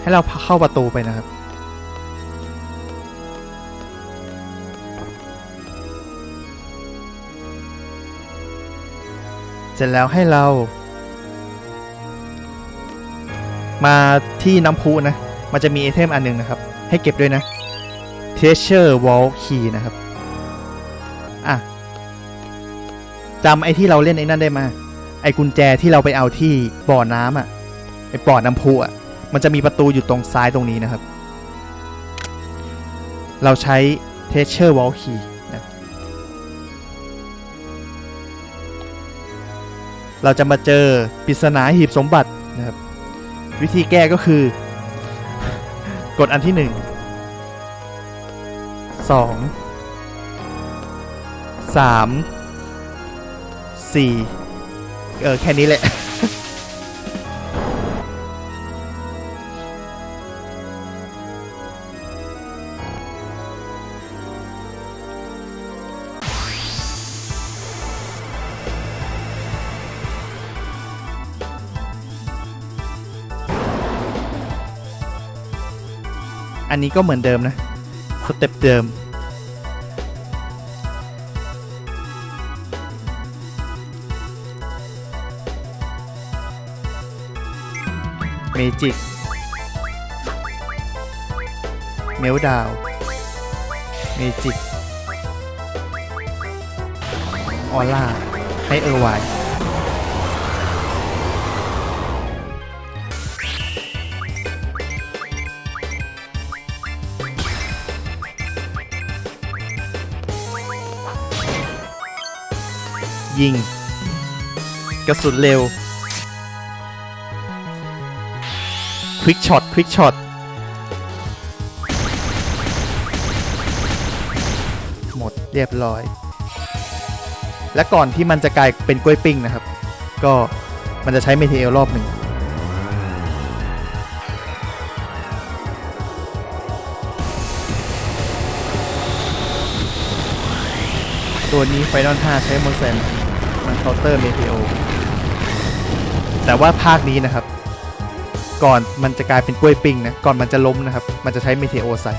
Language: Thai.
ให้เราเข้าประตูไปนะครับ เสร็จแล้วให้เรา มาที่น้ำพุนะ มันจะมีไอเทมอันหนึ่งนะครับ ให้เก็บด้วยนะ Treasure Wall Key นะครับ อะจำไอ้ที่เราเล่นไอ้นั่นได้มา ไอ้กุญแจที่เราไปเอาที่บ่อน้ำอะ ไอ้บ่อน้ำพุอะ มันจะมีประตูอยู่ตรงซ้ายตรงนี้นะครับ เราใช้ Treasure Wall Key นะเราจะมาเจอปริศนาหีบสมบัตินะครับ วิธีแก้ก็คือ กดอันที่หนึ่งสองสามสี่เออ แค่นี้แหละ อันนี้ก็เหมือนเดิมนะ สเต็ปเดิม เมจิก เมลดาว เมจิก ออร่า ให้เออร์ไว ยิง กระสุนเร็ว ควิกช็อต ควิกช็อต หมดเรียบร้อย และก่อนที่มันจะกลายเป็นกล้วยปิ้งนะครับ ก็มันจะใช้เมเทเอลรอบหนึ่ง ตัวนี้ไฟนอล5ใช้โมเซนมันเคาน์เตอร์เมเทโอแต่ว่าภาคนี้นะครับ ก่อนมันจะกลายเป็นกล้วยปิ้งนะ ก่อนมันจะล้มนะครับ มันจะใช้เมเทโอใส่